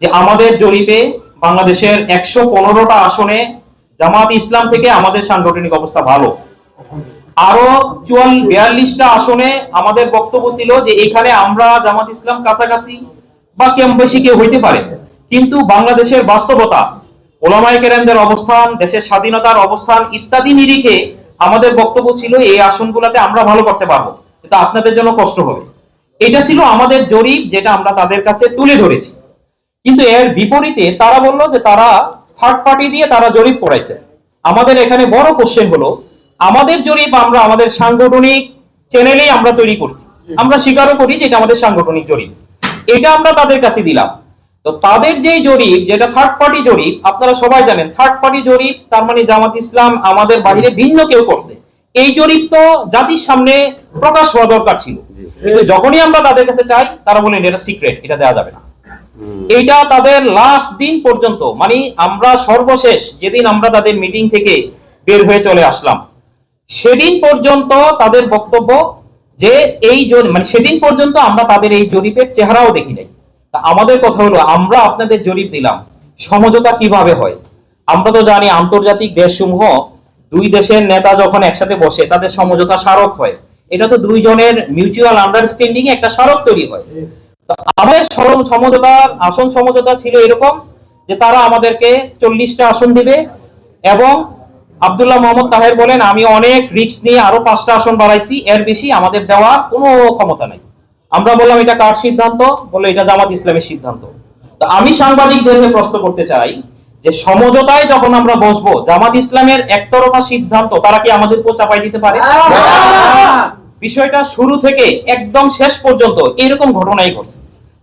যে আমাদের জরিপে বাংলাদেশের একশো পনেরোটা আসনে জামাত ইসলাম থেকে আমাদের সাংগঠনিক অবস্থা ভালো। আরও চুয়াল, বিয়াল্লিশটা আসনে আমাদের বক্তব্য ছিল যে এখানে আমরা জামাত ইসলাম কাছাকাছি বা কম বেশি কেউ হইতে পারে। কিন্তু বাংলাদেশের বাস্তবতা ওলামাই কেরামদের অবস্থান, দেশের স্বাধীনতার অবস্থান ইত্যাদি নিরিখে আমাদের বক্তব্য ছিল এই আসনগুলোতে আমরা ভালো করতে পারব। কিন্তু আপনাদের জন্য কষ্ট হবে। এটা ছিল আমাদের জরিপ যেটা আমরা তাদের কাছে তুলে ধরেছি। কিন্তু এর বিপরীতে তারা বলল যে তারা থার্ড পার্টি দিয়ে তারা জরিপ করাইছে। আমাদের এখানে বড় কোশ্চেন হলো আমাদের জরিপ আমরা আমাদের সাংগঠনিক চ্যানেলেই আমরা তৈরি করছি। আমরা স্বীকারও করি যে এটা আমাদের সাংগঠনিক জরিপ। এটা আমরা তাদের কাছে দিলাম। তো তাদের যে জরিপ যেটা থার্ড পার্টি জরিপ আপনারা সবাই জানেন থার্ড পার্টি জরিপ তার মানে জামাত ইসলাম আমাদের বাইরে ভিন্ন কেউ করছে। এই জরিপ তো জাতির সামনে প্রকাশ হওয়া দরকার ছিল। কিন্তু যখনই আমরা তাদের কাছে চাই তারা বলেন এটা সিক্রেট এটা দেওয়া যাবে না। এইটা তাদের লাস্ট দিন পর্যন্ত মানে আমরা সর্বশেষ যেদিন আমরা তাদের মিটিং থেকে বের হয়ে চলে আসলাম, সেদিন পর্যন্ত তাদের বক্তব্য যে এই মানে সেদিন পর্যন্ত আমরা তাদের এই জরিপের চেহারাও দেখি নাই। আমাদের কথা হলো, আমরা আপনাদের জরিপ দিলাম, সমঝোতা কীভাবে হয়? আমরা তো জানি আন্তর্জাতিক দেশসমূহ, দুই দেশের নেতা যখন একসাথে বসে, তাদের সমঝোতা স্মারক হয়। এটা তো দুইজনের মিউচুয়াল আন্ডারস্ট্যান্ডিং একটা স্মারক তৈরি হয়। আমাদের সরম সমঝোতার আসন সমঝোতা ছিল এরকম যে তারা আমাদেরকে চল্লিশটা আসন দিবে এবং আব্দুল্লাহ মোহাম্মদ তাহের বলেন, আমি অনেক রিস্ক নিয়ে আরও পাঁচটা আসন বাড়াইছি, এর বেশি আমাদের দেওয়ার কোনো ক্ষমতা নেই। আমরা বললাম, এটা কার সিদ্ধান্ত? বলে এটা জামাত ইসলামের সিদ্ধান্ত। তো আমি সাংবাদিকদেরকে প্রশ্ন করতে চাই যে সমঝোতায় যখন আমরা বসবো, জামাত ইসলামের একতরফা সিদ্ধান্ত, তারা কি আমাদের উপর চাপাই দিতে পারে? বিষয়টা শুরু থেকে একদম শেষ পর্যন্ত এরকম ঘটনাই ঘটছে।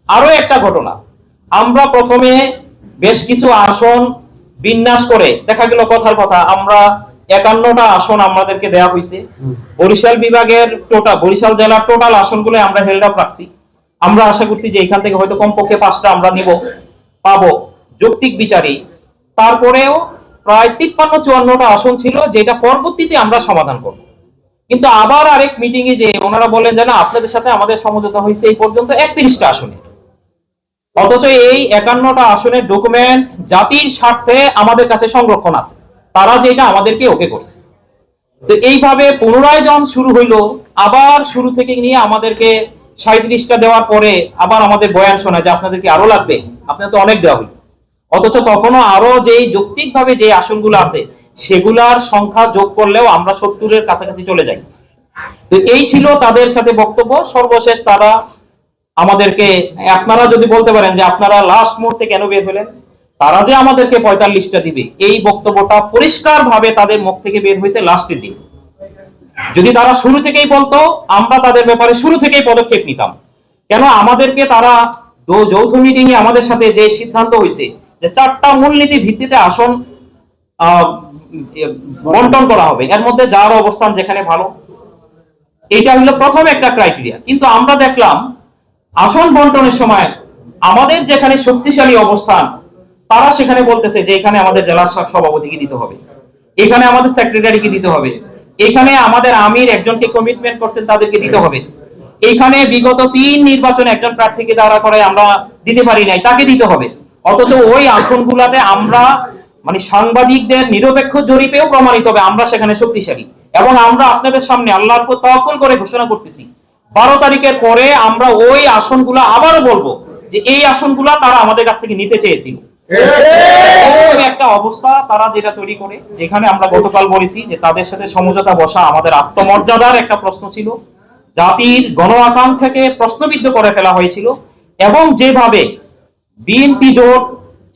আরও একটা ঘটনা। আমরা প্রথমে বেশ কিছু আসন বিন্যাস করে, দেখা গেল কথার কথা, আমরা একান্নটা আসন আমাদেরকে দেয়া হয়েছে বরিশাল বিভাগের টোটাল বরিশাল জেলার টোটাল আসনগুলো আমরা হেল্ড আপ রাখছি। আমরা আশা করছি যে এখান থেকে হয়তো কমপক্ষে পাঁচটা আমরা নিব, পাবো। যৌক্তিক বিচারে তারপরেও প্রায় তিপ্পান্ন চুয়ান্নটা আসন ছিল, যেটা পরবর্তীতে আমরা সমাধান করব। কিন্তু আবার আরেক মিটিং এ যে ওনারা বলেন যে, না, আপনাদের সাথে আমাদের সমঝোতা হয়েছে এই পর্যন্ত একত্রিশটা আসনে। অথচ এই একান্নটা আসনের ডকুমেন্ট জাতির স্বার্থে আমাদের কাছে সংরক্ষণ আছে। তারা যেটা আমাদেরকে ওকে করছে। তো এইভাবে পুনরায় যখন শুরু হইল, আবার শুরু থেকে নিয়ে আমাদেরকে সাঁত্রিশটা দেওয়ার পরে আবার আমাদের বয়ান শোনা যে, আপনাদেরকে আরও লাগবে। আপনাদের তো অনেক দেওয়া হইল। অথচ তখনও আরও যেই যৌক্তিক ভাবে যে আসনগুলো আছে সেগুলার সংখ্যা যোগ করলেও আমরা সত্তরের কাছাকাছি চলে যাই। তো এই ছিল তাদের সাথে বক্তব্য। সর্বশেষ তারা আমাদেরকে, আপনারা যদি বলতে পারেন যে আপনারা লাস্ট মুহূর্তে কেন বের হলেন, তারা যে আমাদেরকে পঁয়তাল্লিশটা দিবে, এই বক্তব্যটা পরিষ্কার ভাবে তাদের মুখ থেকে বের হয়েছে লাস্টের দিন যদি তারা শুরু থেকেই বলতো, আমরা তাদের ব্যাপারে শুরু থেকেই পদক্ষেপ নিতাম। কেন আমাদেরকে তারা যৌথ মিটিং এ আমাদের সাথে যে সিদ্ধান্ত হয়েছে, যে চারটা মূলনীতি ভিত্তিতে আসন বন্টন করা হবে। এর মধ্যে যার অবস্থান যেখানে ভালো, এটা হলো প্রথম একটা ক্রাইটেরিয়া কিন্তু আমরা দেখলাম, আসন বন্টনের সময় আমাদের যেখানে শক্তিশালী অবস্থান, তারা সেখানে বলতেছে যে এখানে আমাদের জেলা সভাপতিকে দিতে হবে। এখানে আমাদের সেক্রেটারিকে দিতে হবে। এখানে আমাদের আমির একজনকে কমিটমেন্ট করছেন, তাদেরকে দিতে হবে। এখানে বিগত তিন নির্বাচনে একজন প্রার্থীকে দাঁড়া করে আমরা দিতে পারি নাই, তাকে দিতে হবে। অথচ ওই আসনগুলাতে আমরা মানে সাংবাদিকদের নিরপেক্ষ জরিপেও প্রমাণিত হবে, আমরা সেখানে শক্তিশালী। এবং আমরা আপনাদের সামনে আল্লাহর উপর করে ঘোষণা করতেছি, বারো তারিখের পরে আমরা ওই আসনগুলো আবারও বলব যে এই আসনগুলা তারা আমাদের কাছ থেকে নিতে চেয়েছিল। একটা অবস্থা তারা যেটা তৈরি করে, যেখানে আমরা গতকাল বলেছি যে তাদের সাথে সমঝোতা বসা আমাদের আত্মমর্যাদার একটা প্রশ্ন ছিল, জাতির গণ আকাঙ্ক্ষাকে প্রশ্নবিদ্ধ করে ফেলা হয়েছিল, এবং যেভাবে বিএনপি জোট,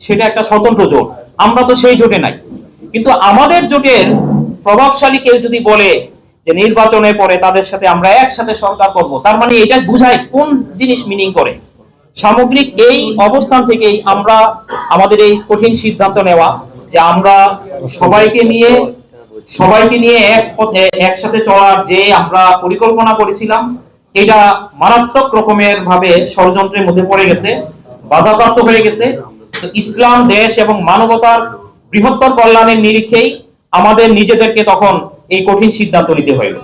সেটা একটা স্বতন্ত্র জোট। আমরা তো সেই জোটে নাই। কিন্তু আমাদের জোটের প্রভাবশালী কেউ যদি বলে যে নির্বাচনের পরে তাদের সাথে আমরা একসাথে সরকার করব, তার মানে এটা বুঝায় কোন জিনিস মিনিং করে। সামগ্রিক এই অবস্থান থেকেই আমরা আমাদের এই কঠিন সিদ্ধান্ত নেওয়া যে আমরা সবাইকে নিয়ে সবাইকে নিয়ে এক পথে একসাথে চলার যে আমরা পরিকল্পনা করেছিলাম, এটা মারাত্মক রকমের ভাবে ষড়যন্ত্রের মধ্যে পড়ে গেছে, বাধাপ্রাপ্ত হয়ে গেছে। তো ইসলাম, দেশ এবং মানবতার বৃহত্তর কল্যাণের নিরিখেই আমাদের নিজেদেরকে তখন এই কঠিন সিদ্ধান্ত নিতে হইল।